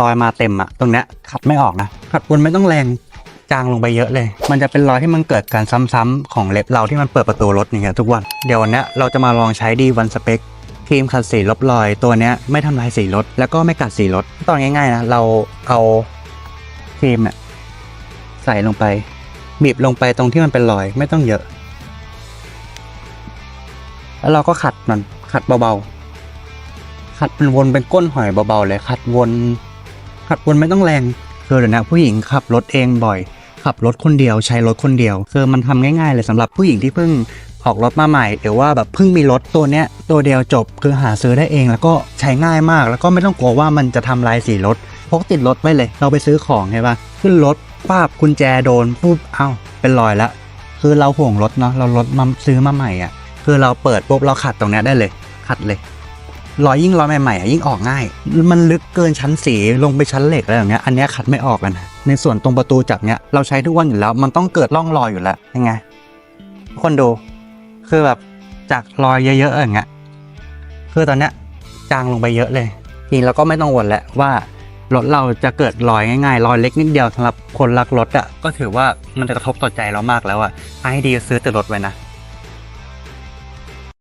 รอยมาเต็มอะตรงเนี้ยขัดไม่ออกนะขัดวนไม่ต้องแรงจางลงไปเยอะเลย มันจะเป็นรอยที่มันเกิดการซ้ำๆของเล็บเราที่มันเปิดประตูรถอย่างเงี้ยทุกวัน เดี๋ยววันเนี้ยเราจะมาลองใช้ดีวันสเปคครีมขัดสีลบรอยตัวเนี้ยไม่ทำลายสีรถ แล้วก็ไม่กัดสีรถ ตอนง่ายๆนะเราเอาครีมเนี่ยใส่ลงไป บีบลงไปตรงที่มันเป็นรอยไม่ต้องเยอะ แล้วเราก็ขัดมันขัดเบาๆขัดเป็นวนเป็นก้นหอยเบาๆเลยขัดวน ขัดวนไม่ต้องแรงคือเดี๋ยวนี้ผู้หญิงขับรถเองบ่อย ขับรถคนเดียวใช้รถคนเดียวคือมันทำง่ายๆเลยสำหรับผู้หญิงที่เพิ่งออกรถมาใหม่หรือว่าแบบเพิ่งมีรถตัวเนี้ยตัวเดียวจบคือหาซื้อได้เองแล้วก็ใช้ง่ายมาก แล้วก็ไม่ต้องกลัวว่ามันจะทำลายสีรถพกติดรถไว้เลย เราไปซื้อของใช่ปะขึ้นรถป้าบกุญแจโดนปุ๊บเอ้าเป็นรอยละคือเราห่วงรถเนาะเรารถมาซื้อมาใหม่อะ คือเราเปิดปุ๊บเราขัดตรงเนี้ยได้เลย ขัดเลย รอยยิ่งรอยใหม่ๆอะยิ่งออกง่าย มันลึกเกินชั้นสีลงไปชั้นเหล็กอะไรอย่างเงี้ย อันเนี้ยขัดไม่ออกกันนะในส่วนตรงประตูจับเนี้ยเราใช้ทุกวันอยู่แล้ว มันต้องเกิดร่องรอยอยู่แล้วยังไงทุกคนดู คือแบบจากรอยเยอะๆอย่างเงี้ย คือตอนเนี้ยจางลงไปเยอะเลยจริงเราก็ไม่ต้องวนแล้วว่ารถเราจะเกิดรอยง่ายๆรอยเล็กนิดเดียวสำหรับคนรักรถอะก็ถือว่ามันจะกระทบต่อใจเรามากแล้วอะให้ดีซื้อแต่รถไว้นะ